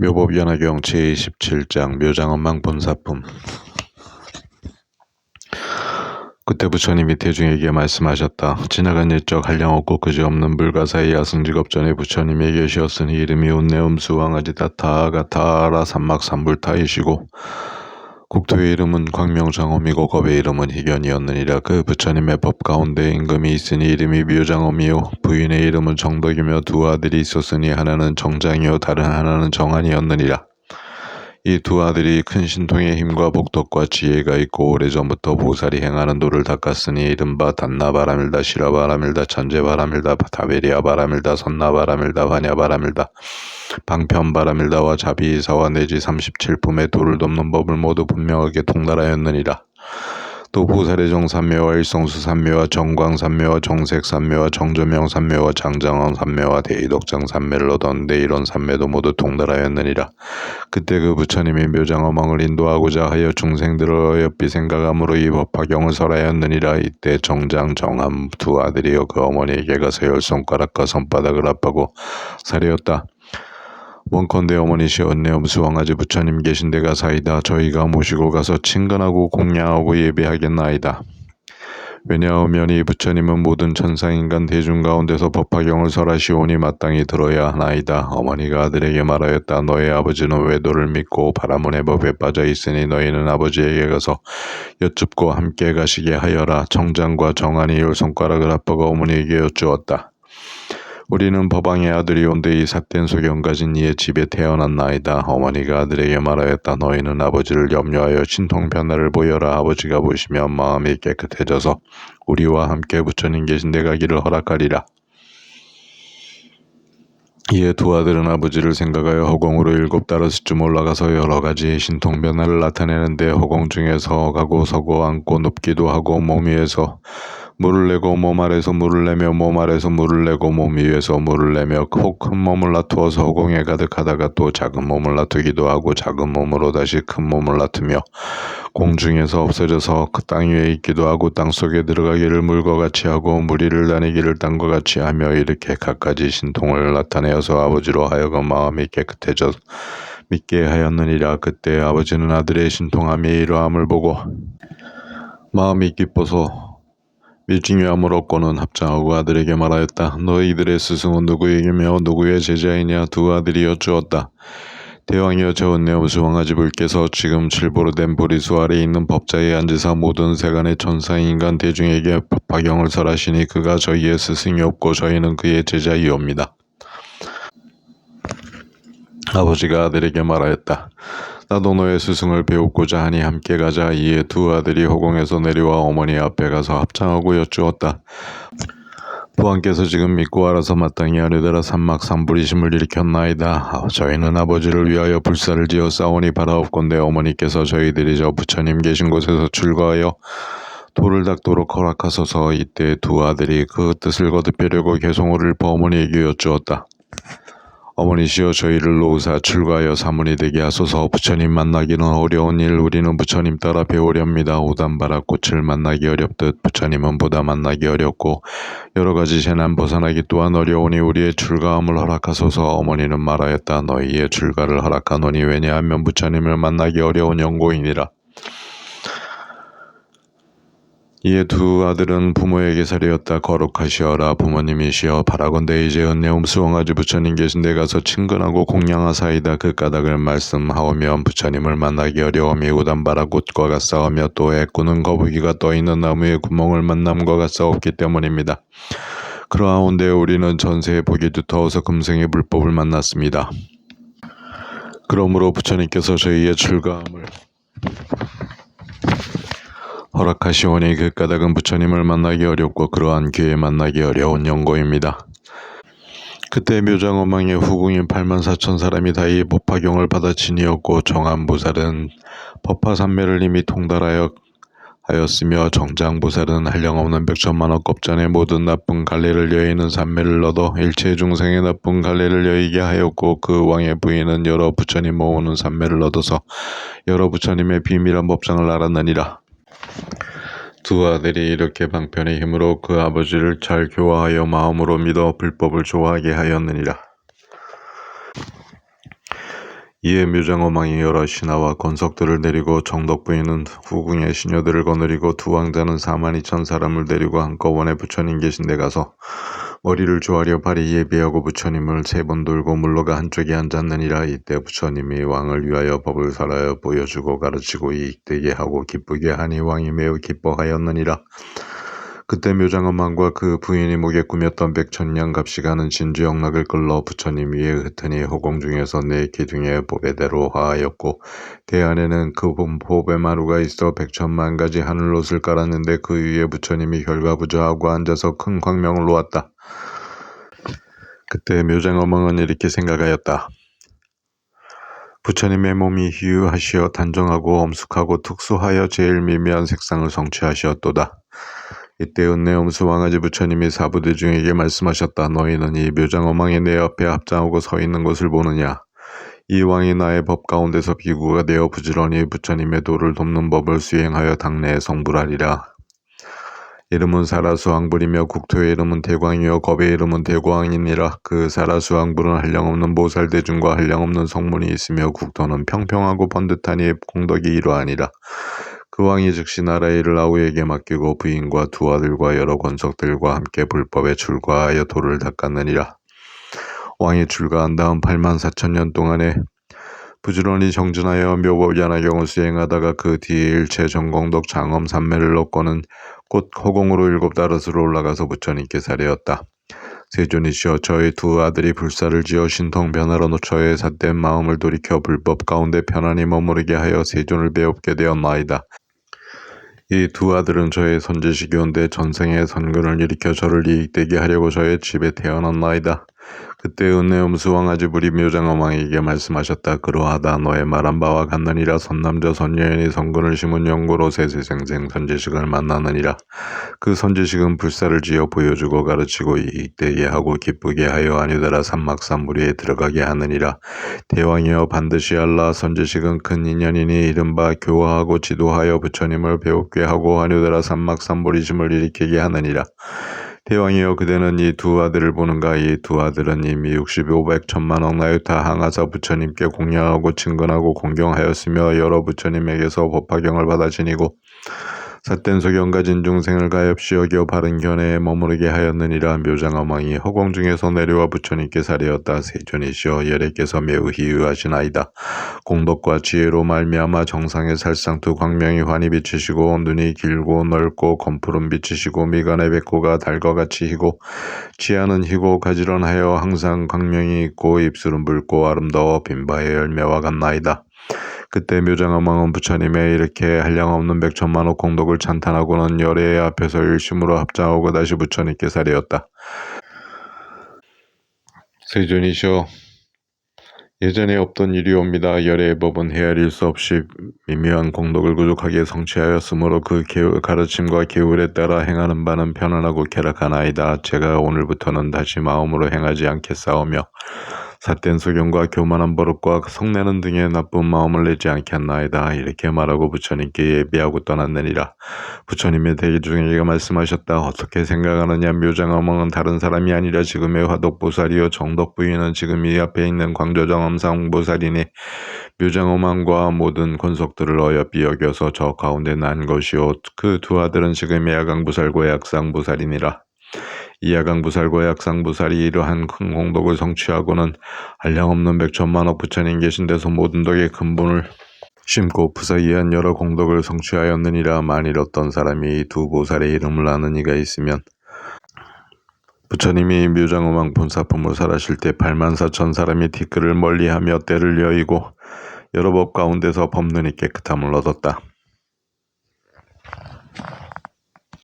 묘법 연화경 제27장 묘장엄망 본사품 그때 부처님이 대중에게 말씀하셨다. 지나간 옛적 한량 없고 그지없는 불가사의 야승직업 전에 부처님이 계시었으니 이름이 운내음수 왕아지 다 타 가타라 삼막삼불타이시고 국토의 이름은 광명장엄이고 겁의 이름은 희견이었느니라. 그 부처님의 법 가운데 임금이 있으니 이름이 묘장엄이요. 부인의 이름은 정덕이며 두 아들이 있었으니 하나는 정장이요. 다른 하나는 정한이었느니라 이 두 아들이 큰 신통의 힘과 복덕과 지혜가 있고 오래전부터 보살이 행하는 도를 닦았으니 이른바 단나바라밀다 시라바라밀다 천재바라밀다 다베리아바라밀다 선나바라밀다 환야바라밀다 방편바라밀다와 자비이사와 내지 37품의 도를 돕는 법을 모두 분명하게 통달하였느니라. 또 보살의 정삼매와 일성수삼매와 정광삼매와 정색삼매와 정조명삼매와 장장원삼매와 대이덕장삼매를 얻었는데 이런 삼매도 모두 통달하였느니라. 그때 그 부처님이 묘장어망을 인도하고자 하여 중생들을 어여삐 생각함으로 이 법화경을 설하였느니라. 이때 정장 정함 두 아들이여 그 어머니에게 가서 열 손가락과 손바닥을 압하고 사려었다. 원컨대 어머니시여 은혜엄수 왕아지 부처님 계신 데가 사이다. 저희가 모시고 가서 친근하고 공양하고 예배하겠나이다. 왜냐하면 이 부처님은 모든 천상인간 대중 가운데서 법화경을 설하시오니 마땅히 들어야 하나이다. 어머니가 아들에게 말하였다. 너의 아버지는 외도를 믿고 바라문의 법에 빠져 있으니 너희는 아버지에게 가서 여쭙고 함께 가시게 하여라. 정장과 정한이 열 손가락을 아빠가 어머니에게 여쭈었다. 우리는 법왕의 아들이 온데 이 삿된 소경 가진 이의 집에 태어났나이다. 어머니가 아들에게 말하였다. 너희는 아버지를 염려하여 신통 변화를 보여라. 아버지가 보시면 마음이 깨끗해져서 우리와 함께 부처님 계신 데 가기를 허락하리라. 이에 두 아들은 아버지를 생각하여 허공으로 일곱 다섯쯤 올라가서 여러 가지 신통 변화를 나타내는데 허공 중에서 가고 서고 앉고 눕기도 하고 몸 위에서 물을 내고 몸 아래서 물을 내며 몸 아래서 물을 내고 몸 위에서 물을 내며 혹큰 몸을 놔두어서 허공에 가득하다가 또 작은 몸을 놔두기도 하고 작은 몸으로 다시 큰 몸을 놔두며 공중에서 없어져서 그 땅 위에 있기도 하고 땅 속에 들어가기를 물과 같이 하고 무리를 다니기를 땅과 같이 하며 이렇게 갖가지 신통을 나타내어서 아버지로 하여금 마음이 깨끗해져 믿게 하였느니라. 그때 아버지는 아들의 신통함이 이러함을 보고 마음이 기뻐서 밀중요함을 얻고는 합장하고 아들에게 말하였다. 너희들의 스승은 누구에게며 누구의 제자이냐 두 아들이 여쭈었다. 대왕이여 저 은혜우수 왕아지 불께서 지금 칠보로 된 보리수 아래 있는 법자에 앉으사 모든 세간의 천사인간 대중에게 법화경을 설하시니 그가 저희의 스승이 없고 저희는 그의 제자이옵니다. 아버지가 아들에게 말하였다. 나도 너의 스승을 배우고자 하니 함께 가자. 이에 두 아들이 허공에서 내려와 어머니 앞에 가서 합창하고 여쭈었다. 부왕께서 지금 믿고 알아서 마땅히 하려더라 삼막삼불이심을 일으켰나이다. 아, 저희는 아버지를 위하여 불사를 지어 싸우니 바라옵건대 어머니께서 저희들이 저 부처님 계신 곳에서 출가하여 돌을 닦도록 허락하소서 이때 두 아들이 그 뜻을 거듭하려고 개송호를 버어머니에게 여쭈었다. 어머니시여 저희를 노사 출가하여 사문이 되게 하소서 부처님 만나기는 어려운 일 우리는 부처님 따라 배우렵니다. 오단바라 꽃을 만나기 어렵듯 부처님은 보다 만나기 어렵고 여러 가지 재난 벗어나기 또한 어려우니 우리의 출가함을 허락하소서 어머니는 말하였다. 너희의 출가를 허락하노니 왜냐하면 부처님을 만나기 어려운 연고이니라. 이에 두 아들은 부모에게 사려였다 거룩하시어라 부모님이시여 바라건대 이제 은혜움 수왕아지 부처님 계신 데 가서 친근하고 공양하사이다 그 까닭을 말씀하오면 부처님을 만나기 어려움이 우단바라 꽃과 같사오며 또 애꾸는 거북이가 떠있는 나무의 구멍을 만남과 같사옵기 때문입니다. 그러하온데 우리는 전세에 복이 두터워서 금생의 불법을 만났습니다. 그러므로 부처님께서 저희의 출가함을 허락하시오니 그 까닭은 부처님을 만나기 어렵고 그러한 기회 만나기 어려운 연고입니다. 그때 묘장어망의 후궁인 8만 4천 사람이 다 이 법화경을 받아치니었고 정한보살은 법화산매를 이미 통달하여 하였으며 정장보살은 한량없는 백천만억 겁전의 모든 나쁜 갈래를 여의는 산매를 얻어 일체 중생의 나쁜 갈래를 여의게 하였고 그 왕의 부인은 여러 부처님 모으는 산매를 얻어서 여러 부처님의 비밀한 법상을 알았느니라. 두 아들이 이렇게 방편의 힘으로 그 아버지를 잘 교화하여 마음으로 믿어 불법을 좋아하게 하였느니라. 이에 묘장어망이 여러 신하와 권석들을 내리고 정덕 부인은 후궁의 시녀들을 거느리고 두 왕자는 사만 이천 사람을 데리고 한꺼번에 부처님 계신 데 가서 머리를 조아려 발이 예비하고 부처님을 세 번 돌고 물러가 한쪽에 앉았느니라. 이때 부처님이 왕을 위하여 법을 살아여 보여주고 가르치고 이익되게 하고 기쁘게 하니 왕이 매우 기뻐하였느니라 그때 묘장엄망과 그 부인이 목에 꾸몄던 백천냥 값이 가는 진주 영락을 끌러 부처님 위에 흩으니 호공 중에서 네 기둥의 보배대로 하하였고 대안에는 그 보배 마루가 있어 백천만 가지 하늘옷을 깔았는데 그 위에 부처님이 혈과부조하고 앉아서 큰 광명을 놓았다. 그때 묘장어망은 이렇게 생각하였다. 부처님의 몸이 희유하시어 단정하고 엄숙하고 특수하여 제일 미미한 색상을 성취하시었도다. 이때 은내 엄수 왕아지 부처님이 사부대 중에게 말씀하셨다. 너희는 이 묘장 어망이 내 옆에 합장하고 서 있는 것을 보느냐? 이 왕이 나의 법 가운데서 비구가 되어 부지런히 부처님의 도를 돕는 법을 수행하여 당내에 성불하리라. 이름은 사라수왕불이며 국토의 이름은 대광이요 겁의 이름은 대광이니라 그 사라수왕불은 한량없는 보살대중과 한량없는 성문이 있으며 국토는 평평하고 번듯하니 공덕이 이러하니라 그 왕이 즉시 나라의 일을 아우에게 맡기고 부인과 두 아들과 여러 권속들과 함께 불법에 출가하여 도를 닦았느니라 왕이 출가한 다음 8만 4천 년 동안에 부지런히 정진하여 묘법연화경을 수행하다가 그 뒤에 일체 전공덕 장엄 삼매를 얻고는 곧 허공으로 일곱 다릇으로 올라가서 부처님께 사례었다. 세존이시여 저희 두 아들이 불사를 지어 신통 변화로 저의 삿된 마음을 돌이켜 불법 가운데 편안히 머무르게 하여 세존을 배웁게 되었나이다. 이 두 아들은 저의 선지식이온데 전생의 선근을 일으켜 저를 이익되게 하려고 저의 집에 태어났나이다. 그때 은혜 음수 왕아지 부리 묘장어망에게 말씀하셨다. 그러하다 너의 말한 바와 같느니라 선남자 선여인이 성근을 심은 영고로 세세생생 선지식을 만나느니라. 그 선지식은 불사를 지어 보여주고 가르치고 이익되게 하고 기쁘게 하여 아니더라 산막산무리에 들어가게 하느니라. 대왕이여 반드시 알라 선지식은 큰 인연이니 이른바 교화하고 지도하여 부처님을 배웁게 하고 아니더라 산막산무리심을 일으키게 하느니라. 대왕이여 그대는 이 두 아들을 보는가? 이 두 아들은 이미 65백 천만억 나유타 항하사 부처님께 공양하고 친근하고 공경하였으며 여러 부처님에게서 법화경을 받아 지니고 삿된 소경 가진 중생을 가엾이 여겨 바른 견해에 머무르게 하였느니라 묘장어망이 허공 중에서 내려와 부처님께 사리었다. 세존이시여 열애께서 매우 희유하시나이다. 공덕과 지혜로 말미암아 정상의 살상투 광명이 환히 비치시고 눈이 길고 넓고 검푸른 비치시고 미간의 백호가 달과 같이 희고 치아는 희고 가지런하여 항상 광명이 있고 입술은 붉고 아름다워 빈바의 열매와 같나이다 그때 묘장어망은 부처님의 이렇게 한량없는 백천만억 공덕을 찬탄하고는 열애 앞에서 일심으로 합장하고 다시 부처님께 사례었다. 세존이시여 예전에 없던 일이 옵니다. 열애의 법은 헤아릴 수 없이 미묘한 공덕을 구족하게 성취하였으므로 그 가르침과 계율에 따라 행하는 바는 편안하고 쾌락하나이다. 제가 오늘부터는 다시 마음으로 행하지 않겠사오며 삿된 소경과 교만한 버릇과 성내는 등의 나쁜 마음을 내지 않겠나이다. 이렇게 말하고 부처님께 예비하고 떠났느니라. 부처님의 대기 중에 말씀하셨다. 어떻게 생각하느냐 묘장어멍은 다른 사람이 아니라 지금의 화덕보살이요 정덕부인은 지금 이 앞에 있는 광조정엄상보살이니 묘장어망과 모든 권속들을 어여삐 여겨서 저 가운데 난 것이요 그 두 아들은 지금의 야강보살과 약상보살이니라. 이하강부살과 약상부살이 이러한 큰 공덕을 성취하고는 한량없는 백천만억 부처님 계신 데서 모든 덕의 근본을 심고 부사이한 여러 공덕을 성취하였느니라 만일 어떤 사람이 이두 보살의 이름을 아는 이가 있으면 부처님이 묘장어망 본사품을 살하실 때 8만 4천 사람이 티끌을 멀리하며 때를 여의고 여러 법 가운데서 법눈이 깨끗함을 얻었다.